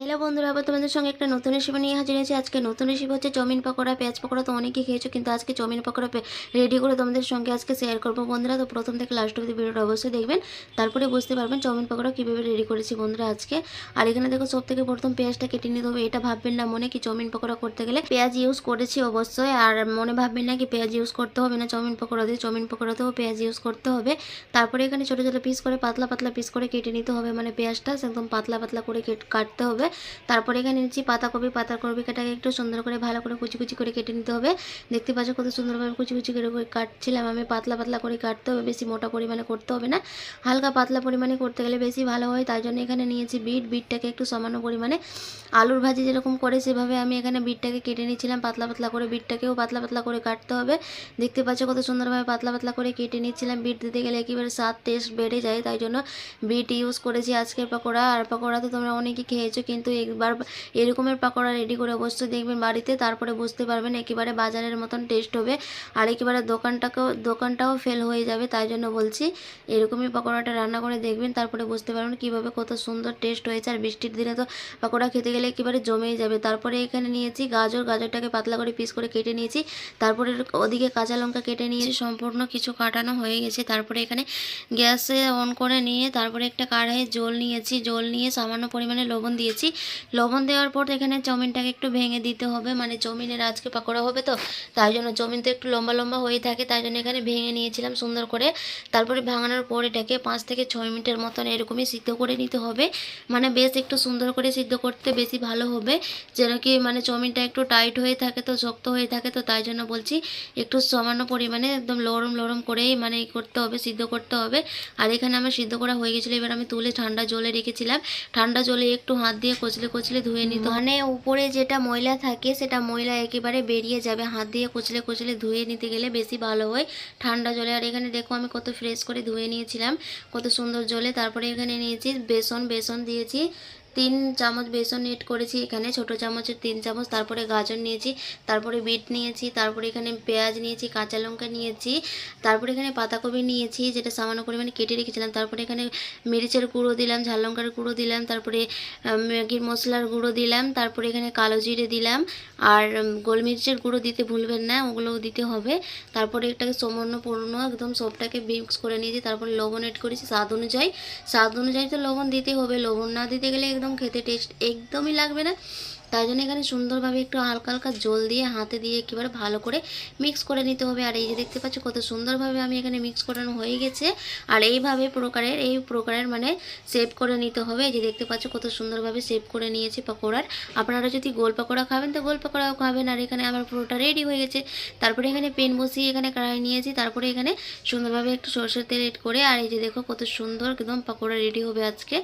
Hello বন্ধুরা, আবার তোমাদের সঙ্গে একটা নতুন রেসিপি নিয়ে হাজির হয়েছি। আজকে নতুন রেসিপি হচ্ছে চাউমিন পকোড়া, পেঁয়াজ পকোড়া। তো অনেকেই খেয়েছো, কিন্তু আজকে চাউমিন পকোড়া রেডি করে তোমাদের সঙ্গে আজকে শেয়ার করব। বন্ধুরা, তো প্রথম থেকে লাস্ট অব্দি ভিডিওটা অবশ্যই দেখবেন। তারপরে বুঝতে পারবেন চাউমিন পকোড়া কীভাবে রেডি করেছি বন্ধুরা আজকে। আর এখানে দেখো সব থেকে প্রথম পেঁয়াজটা কেটে নিতে হবে। এটা ভাববেন না মনে কি চাউমিন পকোড়া করতে গেলে পেঁয়াজ ইউজ করেছি অবশ্যই। আর মনে ভাববেন না কি পেঁয়াজ ইউজ করতে হবে না চাউমিন পকোড়া দিয়ে। চাউমিন পকোড়াতেও পেঁয়াজ ইউজ করতে হবে। তারপরে এখানে ছোটো ছোটো পিস করে, পাতলা পাতলা পিস করে কেটে নিতে হবে। মানে পেঁয়াজটা একদম পাতলা পাতলা করে কেট- কাটতে হবে। তারপরে এখানে নিচ্ছি পাতাকপি। পাতাকপিটাকে একটু সুন্দর করে ভালো করে কুচি কুচি করে কেটে নিতে হবে। দেখতে পাচ্ছ কত সুন্দরভাবে কুচি কুচি করে কাটছিলাম আমি। পাতলা পাতলা করে কাটতে হবে, বেশি মোটা পরিমাণে করতে হবে না। হালকা পাতলা পরিমাণে করতে গেলে বেশি ভালো হয়। তাই জন্য এখানে নিয়েছি বিট। বিটটাকে একটু সামান্য পরিমাণে আলুর ভাজি যেরকম করে সেভাবে আমি এখানে বিটটাকে কেটে নিচ্ছিলাম পাতলা পাতলা করে বিটটাকেও পাতলা পাতলা করে কাটতে হবে। দেখতে পাচ্ছ কত সুন্দরভাবে পাতলা পাতলা করে কেটে নিচ্ছিলাম বিট দিতে গেলে একেবারে স্বাদ টেস্ট বেড়ে যায়। তাই জন্য বিট ইউজ করেছি আজকের পকোড়া। আর পকোড়া তো তোমরা অনেকেই খেয়েছো, কিন্তু একবার এরকমের পাকোড়া রেডি করে অবশ্যই দেখবেন বাড়িতে, তারপরে বুঝতে পারবেন একেবারে বাজারের মতন টেস্ট হবে আর একেবারে দোকানটাকেও, দোকানটাও ফেল হয়ে যাবে, তাই জন্য বলছি এরকমই পকোড়াটা রান্না করে দেখবেন, তারপরে বুঝতে পারবেন কীভাবে কত সুন্দর টেস্ট হয়েছে আর বৃষ্টির দিনে তো পাকোড়া খেতে গেলে একেবারে জমেই যাবে। তারপরে এখানে নিয়েছি গাজর, গাজরটাকে পাতলা করে পিস করে কেটে নিয়েছি, তারপরে ওদিকে কাঁচা লঙ্কা কেটে নিয়েছি, সম্পূর্ণ কিছু কাটানো হয়ে গেছে। তারপরে এখানে গ্যাসে অন করে নিয়ে, তারপরে একটা কড়াইয়ে জল নিয়েছি, জল নিয়ে সামান্য পরিমাণে লবণ দিয়েছি লবণ দেওয়ার পর এখানে চাউমিনটাকে একটু ভেঙে দিতে হবে। মানে চাউমিনের আজকে পাকোড়া হবে তো, তাই জন্য চাউমিন তো একটু লম্বা লম্বা হয়ে থাকে, তাই জন্য এখানে ভেঙে নিয়েছিলাম সুন্দর করে। তারপরে ভাঙানোর পর এটাকে পাঁচ থেকে ছয় মিনিটের মতন এরকমই সিদ্ধ করে নিতে হবে। মানে বেশ একটু সুন্দর করে সিদ্ধ করতে বেশি ভালো হবে। যেন কি মানে চাউমিনটা একটু টাইট হয়ে থাকে তো, শক্ত হয়ে থাকে তো, তাই জন্য বলছি একটু সামান্য পরিমাণে একদম লরম লরম করেই মানে করতে হবে, সিদ্ধ করতে হবে। আর এখানে আমার সিদ্ধ করা হয়ে গেছিল, এবার আমি তুলে ঠান্ডা জলে রেখেছিলাম। ঠান্ডা জলে একটু হাত দিয়ে কচলে কচলে ধুয়ে নিতে। মানে উপরে যেটা ময়লা থাকে, সেটা ময়লা একেবারে বেরিয়ে যাবে। হাত দিয়ে কচলে কচলে ধুয়ে নিতে গেলে বেশি ভালো হয়। ঠান্ডা জলে। আর এখানে দেখো আমি কত ফ্রেশ করে ধুয়ে নিয়েছিলাম। কত সুন্দর জলে। তারপরে এখানে নিয়েছি বেসন। বেসন দিয়েছি তিন চামচ বেসন এড করেছি এখানে, ছোট চামচের তিন চামচ, তারপরে গাজর নিয়েছি, তারপরে বিট নিয়েছি, তারপরে এখানে পেঁয়াজ নিয়েছি, কাঁচা লঙ্কা নিয়েছি, তারপরে এখানে পাতাকপি নিয়েছি, যেটা সামান্য পরিমাণে কেটে রেখেছিলাম, তারপরে এখানে মরিচের গুঁড়ো দিলাম, ঝাল লঙ্কার গুঁড়ো দিলাম, তারপরে ম্যাগির মশলার গুঁড়ো দিলাম, তারপরে এখানে কালো জিরে দিলাম, আর গোলমরিচের গুঁড়ো দিতে ভুলবেন না, ওগুলোও দিতে হবে, তারপরে এটাকে সমন্বপূর্ণ একদম সবটাকে মিক্স করে নিয়েছি, তারপরে লবণ এড করেছি স্বাদ অনুযায়ী স্বাদ অনুযায়ী তো লবণ দিতে হবে, লবণ না দিতে গেলে একদম খেতে টেস্ট একদমই লাগবে না। তাই জন্য এখানে সুন্দরভাবে একটু হালকা হালকা জল দিয়ে হাতে দিয়ে একেবারে ভালো করে মিক্স করে নিতে হবে। আর এই যে দেখতে পাচ্ছ কত সুন্দরভাবে আমি এখানে মিক্স করানো হয়ে গেছে। আর এইভাবে প্রকারের, এই প্রকারের মানে সেভ করে নিতে হবে। এই যে দেখতে পাচ্ছ কত সুন্দরভাবে সেভ করে নিয়েছি পকোড়ার। আপনারা যদি গোল পকোড়া খাবেন তো গোল পকোড়াও খাবেন। আর এখানে আমার পুরোটা রেডি হয়ে গেছে। তারপরে এখানে পেন বসিয়ে এখানে কড়াই নিয়েছি। তারপরে এখানে সুন্দরভাবে একটু সরষের তেল এড করে। আর এই যে দেখো কত সুন্দর একদম পকোড়া রেডি হবে আজকে।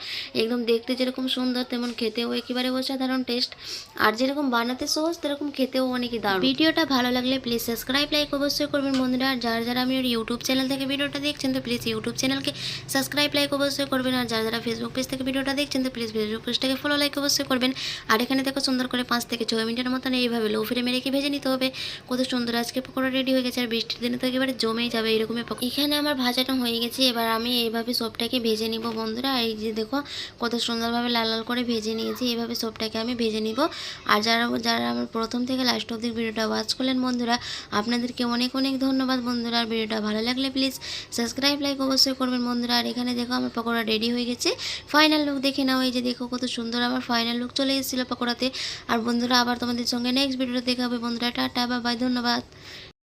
একদম দেখতে যেরকম সুন্দর তেমন খেতেও একেবারে অসাধারণ টেস্ট আর যেরকম বানাতে সহজ সেরকম খেতেও অনেকই দারুণ। ভিডিওটা ভালো লাগলে প্লিজ সাবস্ক্রাইব লাইক অবশ্যই করবেন বন্ধুরা। আর যারা যারা আমি ইউটিউব চ্যানেল থেকে ভিডিওটা দেখছেন, তো প্লিজ ইউটিউব চ্যানেলকে সাবস্ক্রাইব লাইক অবশ্যই করবেন। আর যারা যারা ফেসবুক পেজ থেকে ভিডিওটা দেখছেন, তো প্লিজ ফেসবুক পেজটাকে ফলো লাইক অবশ্যই করবেন। আর এখানে দেখো সুন্দর করে পাঁচ থেকে ছয় মিনিটের মতন এইভাবে লো ফ্লেমে রেখে ভেজে নিতে হবে। কত সুন্দর আজকে পকোড়া রেডি হয়ে গেছে, আর বৃষ্টির দিনে তো একেবারে জমেই যাবে এরকমই পকোড়া এখানে আমার ভাজাটা হয়ে গেছে, এবার আমি এইভাবে সবটাকে ভেজে নিব বন্ধুরা। এই যে দেখো, কত সুন্দরভাবে লাল লাল করে ভেজে নিয়েছি। এইভাবে সবটাকে আমি ভেজে নিব। আর যারা যারা আমার প্রথম থেকে লাস্ট অব্দি ভিডিওটা ওয়াচ করলেন বন্ধুরা, আপনাদেরকে অনেক অনেক ধন্যবাদ বন্ধুরা। আর ভিডিওটা ভালো লাগলে প্লিজ সাবস্ক্রাইব লাইক অবশ্যই করবেন বন্ধুরা। আর এখানে দেখো আমার পকোড়া রেডি হয়ে গেছে। ফাইনাল লুক দেখে নাও, এই যে দেখো কত সুন্দর আমার ফাইনাল লুক চলে এসেছিল পকোড়াতে। আর বন্ধুরা, আবার তোমাদের সঙ্গে নেক্সট ভিডিওটা দেখাবে বন্ধুরা। টাটা বা বাই ধন্যবাদ।